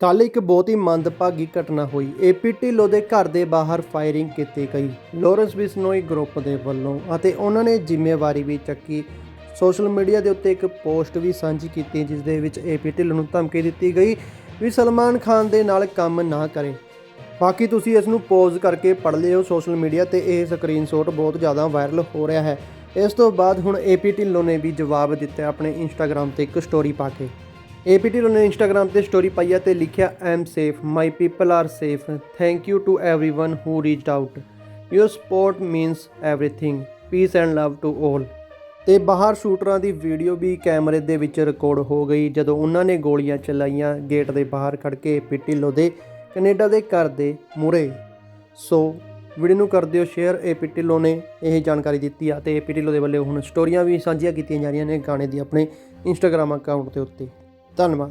ਕੱਲ ਇੱਕ ਬਹੁਤ ਹੀ ਮੰਦਭਾਗੀ ਘਟਨਾ ਹੋਈ। ਏਪੀ ਢਿੱਲੋਂ ਦੇ ਘਰ ਦੇ ਬਾਹਰ ਫਾਇਰਿੰਗ ਕੀਤੀ ਗਈ। ਲੋਰੈਂਸ ਬਿਸਨੋਈ ਗਰੁੱਪ ਦੇ ਵੱਲੋਂ ਅਤੇ ਉਹਨਾਂ ਨੇ ਜ਼ਿੰਮੇਵਾਰੀ ਵੀ ਚੱਕੀ। ਸੋਸ਼ਲ ਮੀਡੀਆ ਦੇ ਉੱਤੇ ਇੱਕ ਪੋਸਟ ਵੀ ਸਾਂਝੀ ਕੀਤੀ, ਜਿਸ ਦੇ ਵਿੱਚ ਏਪੀ ਢਿੱਲੋਂ ਨੂੰ ਧਮਕੀ ਦਿੱਤੀ ਗਈ ਵੀ ਸਲਮਾਨ ਖਾਨ ਦੇ ਨਾਲ ਕੰਮ ਨਾ ਕਰੇ। ਬਾਕੀ ਤੁਸੀਂ ਇਸ ਨੂੰ ਪੋਜ਼ ਕਰਕੇ ਪੜ੍ਹ ਲਿਓ ਸੋਸ਼ਲ ਮੀਡੀਆ ਤੇ। ਇਹ ਸਕਰੀਨਸ਼ਾਟ ਬਹੁਤ ਜ਼ਿਆਦਾ ਵਾਇਰਲ ਹੋ ਰਿਹਾ ਹੈ। ਇਸ ਤੋਂ ਬਾਅਦ ਹੁਣ ਏਪੀ ਢਿੱਲੋਂ ਨੇ ਵੀ ਜਵਾਬ ਦਿੱਤਾ ਆਪਣੇ ਇੰਸਟਾਗ੍ਰam ਤੇ ਇੱਕ ਸਟੋਰੀ ਪਾ ਕੇ। ਏਪੀ ਢਿੱਲੋਂ ਨੇ ਇੰਸਟਾਗ੍ਰam ਤੇ ਸਟੋਰੀ ਪਾਈ ਹੈ ਤੇ ਲਿਖਿਆ I'm safe my people are safe thank you to everyone who reached out your support means everything peace and love to 올 ਤੇ ਬਾਹਰ ਸ਼ੂਟਰਾਂ ਦੀ ਵੀਡੀਓ ਵੀ ਕੈਮਰੇ ਦੇ ਵਿੱਚ ਰਿਕਾਰਡ ਹੋ ਗਈ ਜਦੋਂ ਉਹਨਾਂ ਨੇ ਗੋਲੀਆਂ ਚਲਾਈਆਂ ਗੇਟ ਦੇ ਬਾਹਰ ਖੜ ਕੇ ਏਪੀ ਢਿੱਲੋਂ ਦੇ ਕੈਨੇਡਾ ਦੇ ਘਰ ਦੇ ਮੂਹਰੇ ਸੋ ਵੀਡੀਓ ਨੂੰ ਕਰ ਦਿਓ ਸ਼ੇਅਰ ਏਪੀ ਢਿੱਲੋਂ ਨੇ ਇਹ ਜਾਣਕਾਰੀ ਦਿੱਤੀ ਆ ਤੇ ਏਪੀ ਢਿੱਲੋਂ ਦੇ ਵੱਲੋਂ ਹੁਣ ਸਟੋਰੀਆਂ ਵੀ ਸਾਂਝੀਆਂ ਕੀਤੀਆਂ ਜਾ ਰਹੀਆਂ ਨੇ ਗਾਣੇ ਦੀ ਆਪਣੇ ਇੰਸਟਾਗ੍ਰam ਅਕਾਊਂਟ ਦੇ ਉੱਤੇ 断了吗？